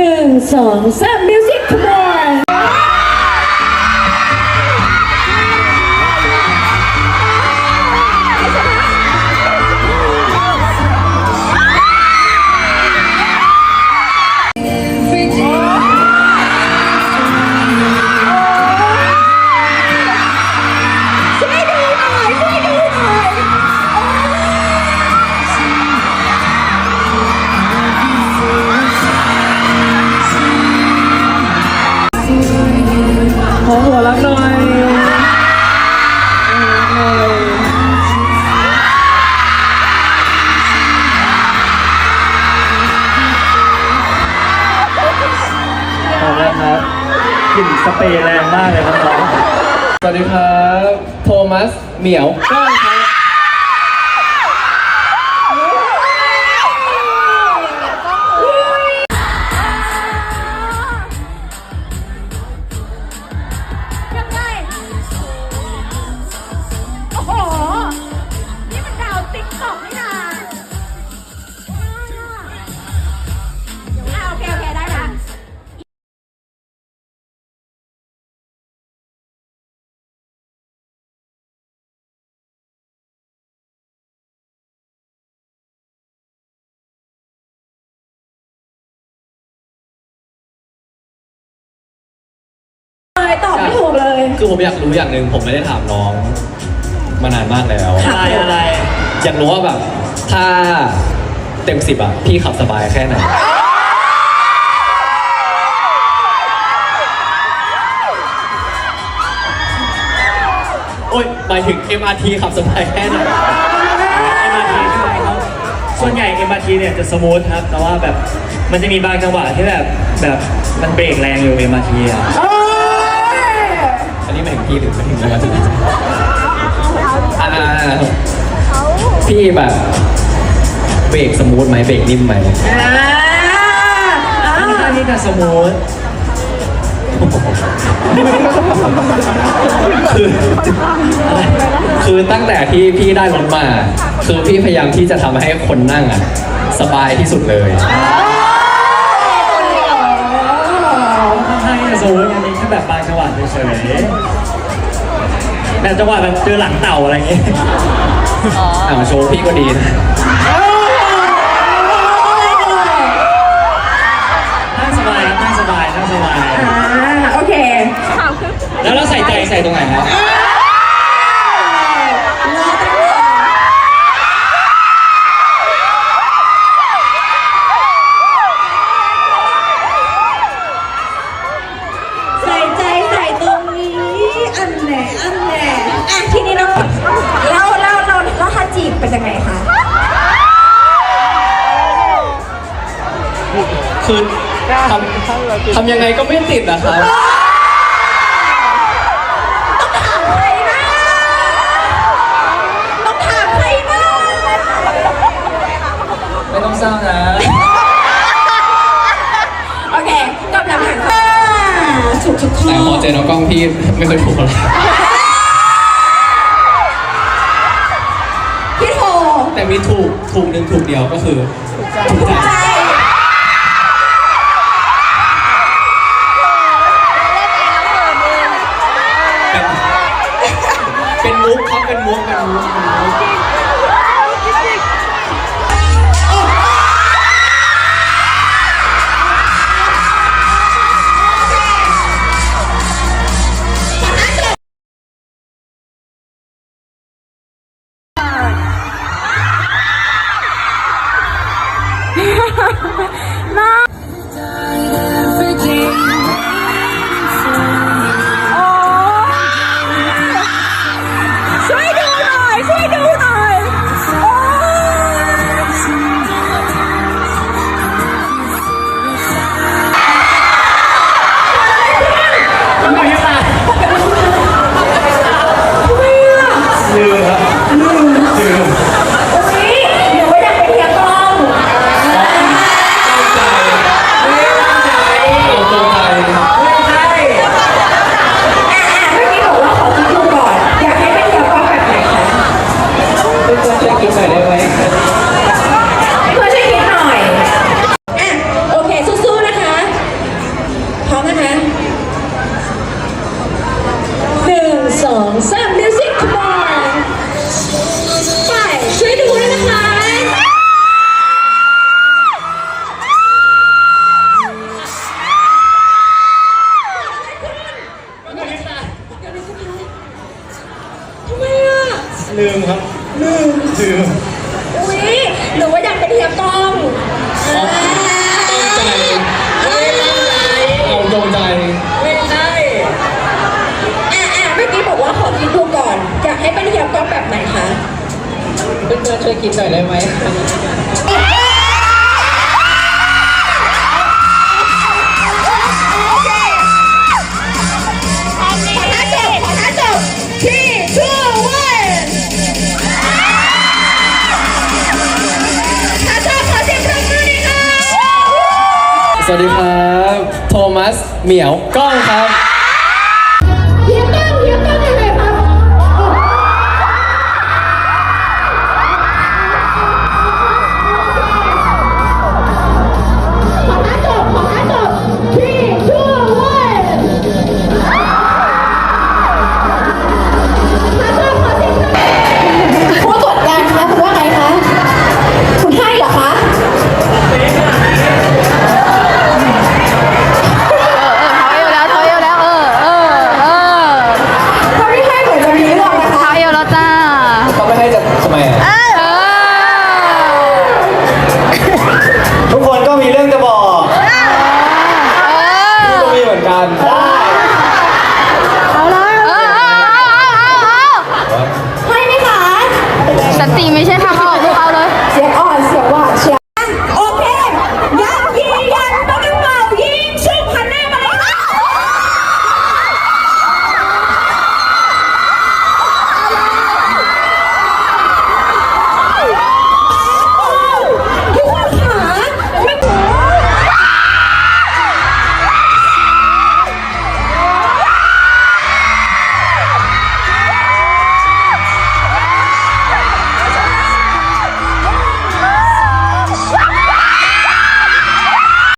หนึ่งสองสามมิวสิกคอม กลิ่นสเปรย์แรงมากเลยครับน้องสวัสดีครับ โทมัสเหมียวก้ คือผมอยากรู้อย่างหนึ่งผมไม่ได้ถามน้องมานานมากแล้ว อะไรอะไร อยากรู้ว่าแบบ ถ้าเต็มสิบอะพี่ขับสบายแค่ไหน โอ้ยหมายถึง MRT ขับสบายแค่ไหน MRT ใช่ไหมครับส่วนใหญ่ MRT เนี่ยจะสมูทครับ แต่ว่าแบบมันจะมีบางจังหวะที่แบบแบบมันเบรกแรงอยู่ MRT อะโอ้ยอั นนี้หมายถึงพี่หรือหมายถึงอะไรอ่าพี่แบบเบรกสมูทไหมเบรกนิ่มไหมอ่าอ่าค่อนข้างที่จะสมูทคือคือตั้งแต่ที่พี่ได้รถมา คือพี่พยายามที่จะทำให้คนนั่งอะ สบายที่สุดเลยค่อนข้างที่จะสมูทอันนี้ แค่แบบบางจังหวะเฉยๆแบบจังหวะแบบเจอหลังเต่าอะไรอย่างเงี้ยอ่ามาโชว์พี่ก็ดีนะนั่งสบายครับนั่งสบายนั่งสบาย อ่าโอเค แล้วเราใส่ใจใส่ตรงไหนครับ เป็นยังไงคะคือทำทำยังไงก็ไม่ติดนะครับ ต้องถามใครนะไม่ต้องเศร้านะโอเคกำลังหันข้าถูกทุกข้แต่อ พอเจอน้องกล้องพี่ไม่ค่อยถูกเลย มีถูกถูกหนึ่งถูกเดียวก็คือถูกใจใจเป็นเป็นมุกครับเป็นมุกเป็นมุกเป็นมุก ช่ึ่งครับลืมลืมอุ๊ยหรือว่าอยากเป็นเทียกล้องเออเอ้ยตั้ใจเอาใจ ไม่ใช่อะอะเมื่อกี้บอกว่าขอคิดดูก่อน อยากให้เป็นเทียกล้องแบบไหนคะ เพื่อนๆช่วยคิดหน่อยได้ไหม สวัสดีครับ โทมัสเหมียวก้องครับ สันติไม่ใช่ทางออกพวเขาเลย เสียงอ่อนเสียงหวานเชีย